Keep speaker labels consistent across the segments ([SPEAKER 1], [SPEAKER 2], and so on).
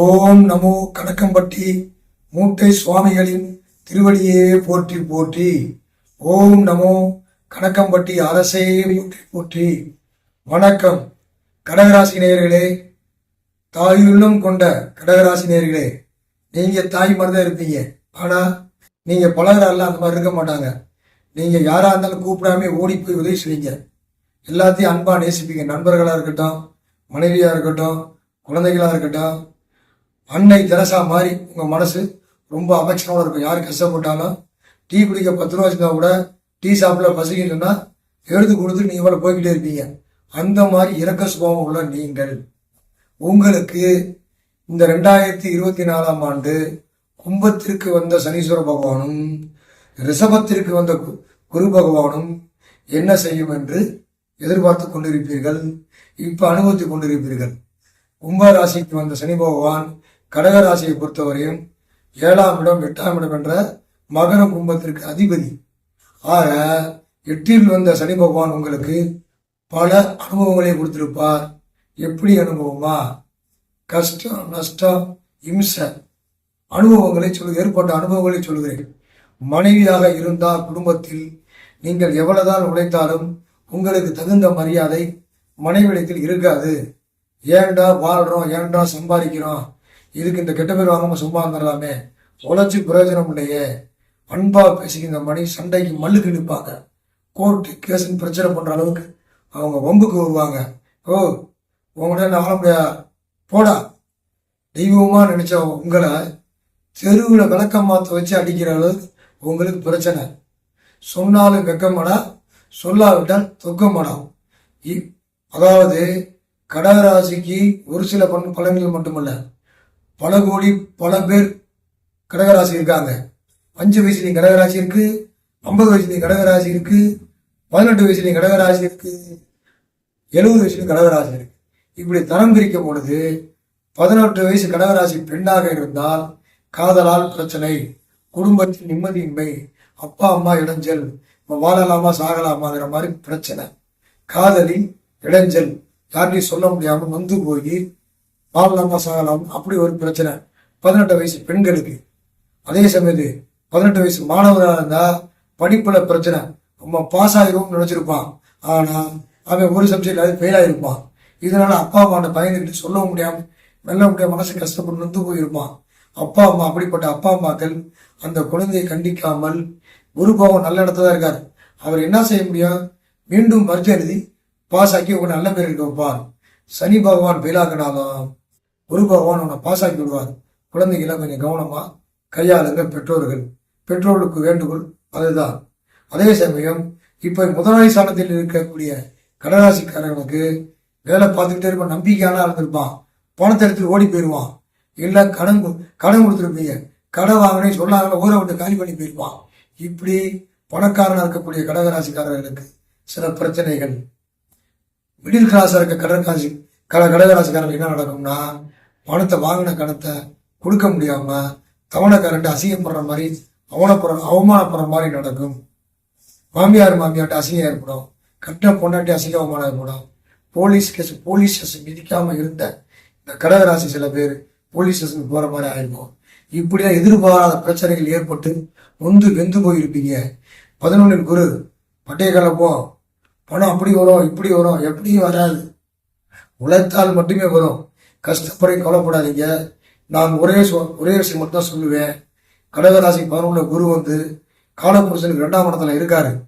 [SPEAKER 1] ஓம் நமோ கணக்கம்பட்டி மூட்டை சுவாமிகளின் திருவடியே போற்றி போற்றி. ஓம் நமோ கணக்கம்பட்டி அரசே மூட்டை போற்றி. வணக்கம். கடகராசி நேர்களே தாயுள்ளம் கொண்ட கடகராசி நேர்களே நீங்க தாய் மாதிரி தான் இருப்பீங்க. ஆனா நீங்க பழகிறாரில் அந்த மாதிரி இருக்க மாட்டாங்க. நீங்க யாரா இருந்தாலும் கூப்பிடாம ஓடி போய் உதவி செய்வீங்க எல்லாத்தையும் அன்பா நேசிப்பீங்க. நண்பர்களா இருக்கட்டும் மனைவியா இருக்கட்டும் குழந்தைகளா இருக்கட்டும் அன்னை தெரசா மாதிரி உங்கள் மனசு ரொம்ப அபெக்ஷனோட இருக்கும். யார் கஷ்டப்பட்டாலும் டீ குடிக்க பத்து ரூபா வச்சுருந்தா கூட டீ ஷாப்பில் பசிக்கலன்னா எடுத்து கொடுத்து நீங்கள் இவ்வளோ போய்கிட்டே இருப்பீங்க. அந்த மாதிரி இறக்க சுபாவம் உள்ள நீங்கள். உங்களுக்கு இந்த ரெண்டாயிரத்தி இருபத்தி நாலாம் ஆண்டு கும்பத்திற்கு வந்த சனீஸ்வர பகவானும் ரிஷபத்திற்கு வந்த கு- குரு பகவானும் என்ன செய்யும் என்று எதிர்பார்த்து கொண்டிருப்பீர்கள். இப்போ அனுபவித்துக் கொண்டிருப்பீர்கள். கும்ப ராசிக்கு வந்த சனி பகவான் கடகராசியை பொறுத்தவரையும் ஏழாம் இடம் எட்டாம் இடம் என்ற மகர கும்பத்திற்கு அதிபதி. ஆக எட்டில் வந்த சனி பகவான் உங்களுக்கு பல அனுபவங்களை கொடுத்திருப்பார். எப்படி அனுபவமா? கஷ்டம் நஷ்டம் இம்சை. அனுபவங்களை சொல்லு ஏற்பட்ட அனுபவங்களை சொல்கிறேன் மனைவியாக இருந்தால் குடும்பத்தில் நீங்கள் எவ்வளவுதான் உழைத்தாலும் உங்களுக்கு தகுந்த மரியாதை மனைவிடத்தில் இருக்காது. ஏன்டா வாழ்றோம் ஏன்டா சம்பாதிக்கிறோம் இதுக்கு இந்த கெட்ட பேர் வாங்காம சும்மா இருந்துடலாமே. உழைச்சி பிரயோஜனம் இல்லையே. அன்பா பேசிக்கிற மணி சண்டைக்கு மல்லுக்கு நிற்பாங்க. கோர்ட்டு கேஸ்ன்னு பிரச்சனை பண்ற அளவுக்கு அவங்க வம்புக்கு வருவாங்க. ஓ உங்கள்கிட்ட ஆள முடியா? போடா. தெய்வமா நினைச்ச உங்களை தெருவில் விளக்கம் மாற்ற வச்சு அடிக்கிற அளவுக்கு உங்களுக்கு பிரச்சனை. சொன்னாலும் வெக்கமடா சொல்லாவிட்டால் துக்கமடா. இ- அதாவது கடகராசிக்கு ஒரு சில பண் பலன்கள் மட்டுமல்ல. பல கோடி பல பேர் கடகராசி இருக்காங்க. அஞ்சு வயசுலேயும் கடகராசி இருக்கு ஐம்பது வயசுலேயும் கடகராசி இருக்கு பதினெட்டு வயசுலேயும் கடகராசி இருக்கு எழுபது வயசுலையும் கடகராசி இருக்கு. இப்படி தரம் பிரிக்கும் பொழுது பதினெட்டு வயசு கடகராசி பெண்ணாக இருந்தால் காதலால் பிரச்சனை குடும்பத்தில் நிம்மதியின்மை அப்பா அம்மா இடைஞ்சல் வாழலாமா சாகலாமாங்கிற மாதிரி பிரச்சனை. காதலி இடைஞ்சல். யார்கிட்டையும் சொல்ல முடியாமல் வந்து போய் வாழலாமா சாகலாம் அப்படி ஒரு பிரச்சனை. பதினெட்டு வயசு பெண்களுக்கு. அதே சமயத்து பதினெட்டு வயசு மாணவராக இருந்தால் படிப்பில் பிரச்சனை. நம்ம பாஸ் ஆகிருவோம்னு நினச்சிருப்பான். ஆனால் அவன் ஒரு சப்ஜெக்ட் அது ஃபெயில் ஆகிருப்பான் இதனால் அப்பா அம்மாட்ட பயந்துக்கிட்டு சொல்ல முடியாமல் மெல்ல முடியாம மனசு கஷ்டப்பட்டு நொந்து போயிருப்பான். அப்பா அம்மா அப்படிப்பட்ட அப்பா அம்மாக்கள் அந்த குழந்தையை கண்டிக்காமல் குரு பாவம் நல்ல இடத்துல தான் இருக்கார். அவர் என்ன செய்ய முடியும்? மீண்டும் மருத்துவ எழுதி பாஸ் ஆக்கி உங்க நல்ல பேர் இருக்க வைப்பார். சனி பகவான் ஃபெயிலாக்கினாலும் குரு பகவான் உன்னை பாஸ் ஆக்கி விடுவார். குழந்தைகளை கொஞ்சம் கவனமாக கையாளுங்க பெற்றோர்கள். பெற்றோர்களுக்கு வேண்டுகோள் அதுதான். அதே சமயம் இப்போ முதலாளி சாணத்தில் இருக்கக்கூடிய கடராசிக்காரர்களுக்கு வேலை பார்த்துக்கிட்டே இருப்ப நம்பிக்கையான இருந்திருப்பான். பணத்தை எடுத்துட்டு ஓடி போயிடுவான் இல்லை கடன் கடன் கொடுத்துருப்பீங்க. கடன் வாங்கினே சொல்லாங்கள ஊரை விட்டு காலி பண்ணி போயிருப்பான். இப்படி பணக்காரனாக இருக்கக்கூடிய கடகராசிக்காரர்களுக்கு சில பிரச்சனைகள். மிடில் கிளாஸாக இருக்க கடற்காசி கட கடகராசிக்காரர்கள் என்ன நடக்கும்னா பணத்தை வாங்கின கணத்தை கொடுக்க முடியாம தவணைக்காரன்ட்டு அசிங்கப்படுற மாதிரி அவனப்படுற அவமானப்படுற மாதிரி நடக்கும். மாமியார் மாமியார்ட்ட அசிங்கம் ஏற்படும். கட்டின பொண்டாட்டி அசிங்க அவமானம் ஏற்படும். போலீஸ் கேஸ் போலீஸ் ஸ்டேஷன் மிதிக்காம இருந்த இந்த கடகராசி சில பேர் போலீஸ் ஸ்டேஷனுக்கு போற மாதிரி ஆயிருக்கும். இப்படிதான் எதிர்பாராத பிரச்சனைகள் ஏற்பட்டு நொந்து வெந்து போயிருப்பீங்க. பதினொன்றில் குரு பட்டைய கலப்போம் பணம் அப்படி வரும் இப்படி வரும் எப்படியும் வராது. உழைத்தால் மட்டுமே வரும். கஷ்டப்பட கவலைப்படாதீங்க. நான் ஒரே சொ- ஒரே விஷயம் மட்டும் தான் சொல்லுவேன் கடகராசி பதினொன்று குரு வந்து காலப்புருஷனுக்கு ரெண்டாம் இடத்துல இருக்காரு.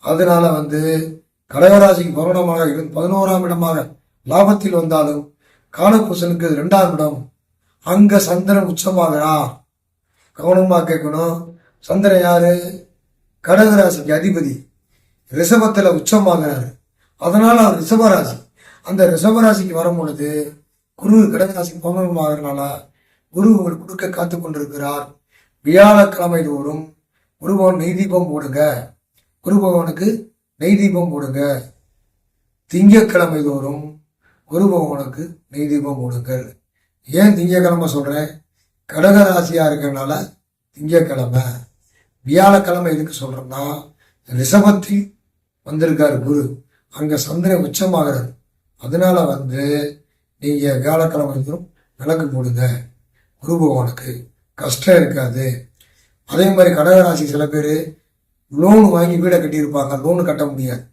[SPEAKER 1] அதனால வந்து கடகராசிக்கு பருவமாக இருந்து பதினோராம் இடமாக லாபத்தில் வந்தாலும் காலப்புருஷனுக்கு ரெண்டாம் இடம். அங்க சந்திரன் உச்சமாகிறா. கவனமாக கேட்கணும். சந்திரன் யாரு? கடகராசிக்கு அதிபதி. ரிஷபத்தில் உச்சமாகிறாரு. அதனால அவர் ரிஷபராசி அந்த ரிஷபராசிக்கு வரும் பொழுது குரு கடகராசிக்கு பங்கமாகிறனால குரு உங்களுக்கு கொடுக்க காத்து கொண்டிருக்கிறார். வியாழக்கிழமை தோறும் குருபவன் நெய் தீபம் போடுங்க. குருபவனுக்கு நெய் தீபம் போடுங்க. திங்கக்கிழமை தோறும் குருபவனுக்கு நெய் தீபம் போடுங்கள். ஏன் திங்கக்கிழமை சொல்றேன்? கடகராசியா இருக்கிறனால திங்கக்கிழமை. வியாழக்கிழமை எதுக்கு சொல்றேன்னா ரிஷபத்தில் வந்திருக்காரு குரு. அங்க சந்திரன் உச்சமாகிறார். அதனால வந்து நீங்க வியாழக்கிழமை தோறும் விளக்கு போடுங்க. குரு பகவானுக்கு. கஷ்டம் இருக்காது. அதே மாதிரி கடகராசி சில பேர் லோன் வாங்கி வீடை கட்டியிருப்பாங்க. லோனு கட்ட முடியாது.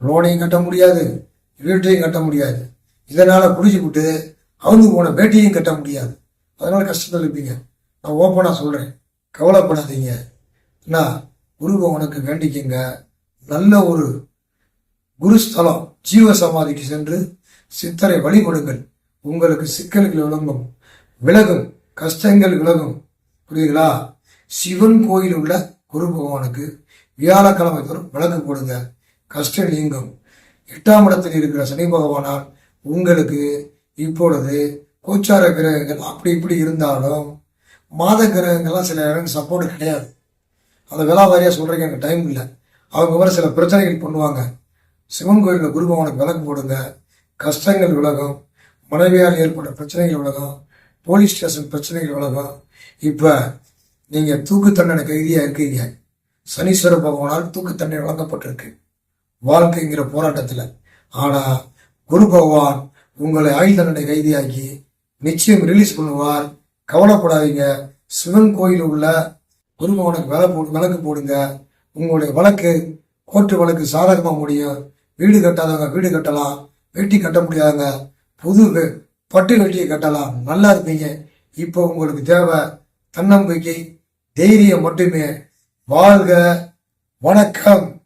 [SPEAKER 1] லோனையும் கட்ட முடியாது. வீட்டையும் கட்ட முடியாது. இதனால் குடிச்சு விட்டு அவங்க போன வேட்டையும் கட்ட முடியாது. அதனால் கஷ்டத்தில் இருப்பீங்க. நான் ஓப்பனாக சொல்கிறேன் கவலைப்படாதீங்க. என்ன குரு பகவானுக்கு வேண்டிக்கங்க. நல்ல ஒரு குருஸ்தலம் ஜீவ சமாதிக்கு சென்று சித்தரை வழிபடுங்கள் உங்களுக்கு சிக்கல்கள் விளங்கும். விலகும். கஷ்டங்கள் விலகும். புரியுதுங்களா? சிவன் கோயில் உள்ள குரு பகவானுக்கு வியாழக்கிழமை தோறும் விளக்கு போடுங்க. கஷ்டம் நீங்கும். எட்டாம் இடத்தில் இருக்கிற சனி பகவானால் உங்களுக்கு இப்பொழுது கோச்சார கிரகங்கள் அப்படி இப்படி இருந்தாலும் மாத கிரகங்கள்லாம் சில இடங்கள் சப்போர்ட் கிடையாது. அதை விலாவாரியாக சொல்கிறீங்க எனக்கு டைம் இல்லை. அவங்க வர சில பிரச்சனைகள் பண்ணுவாங்க. சிவன் கோயிலில் குரு பகவானுக்கு விளக்கு போடுங்க. கஷ்டங்கள் விலகும் மனைவியால் ஏற்பட்ட பிரச்சனைகள் விலகும் போலீஸ் ஸ்டேஷன் பிரச்சனைகள் விலகும் இப்போ நீங்கள் தூக்கு தண்டனை கைதியாக இருக்கீங்க. சனீஸ்வர பகவானால் தூக்கு தண்டனை வழங்கப்பட்டிருக்கு. வாழ்க்கைங்கிற போராட்டத்தில். ஆனால் குரு பகவான் உங்களை ஆயுள் தண்டனை கைதியாக்கி நிச்சயம் ரிலீஸ் பண்ணுவார். கவலைப்படாதீங்க. சிவன் கோயில் உள்ள குரு பகவானுக்கு விலை போடு விளக்கு போடுங்க. உங்களுடைய வழக்கு கோர்ட்டு வழக்கு சாதகமாக முடியும். வீடு கட்டாதவங்க வீடு கட்டலாம். வேட்டி கட்ட முடியாதுங்க. புது பட்டு வேட்டியை கட்டலாம். நல்லா இருப்பீங்க. இப்போ உங்களுக்கு தேவை தன்னம்பிக்கை தைரியம் மட்டுமே. வாழ்க வணக்கம்.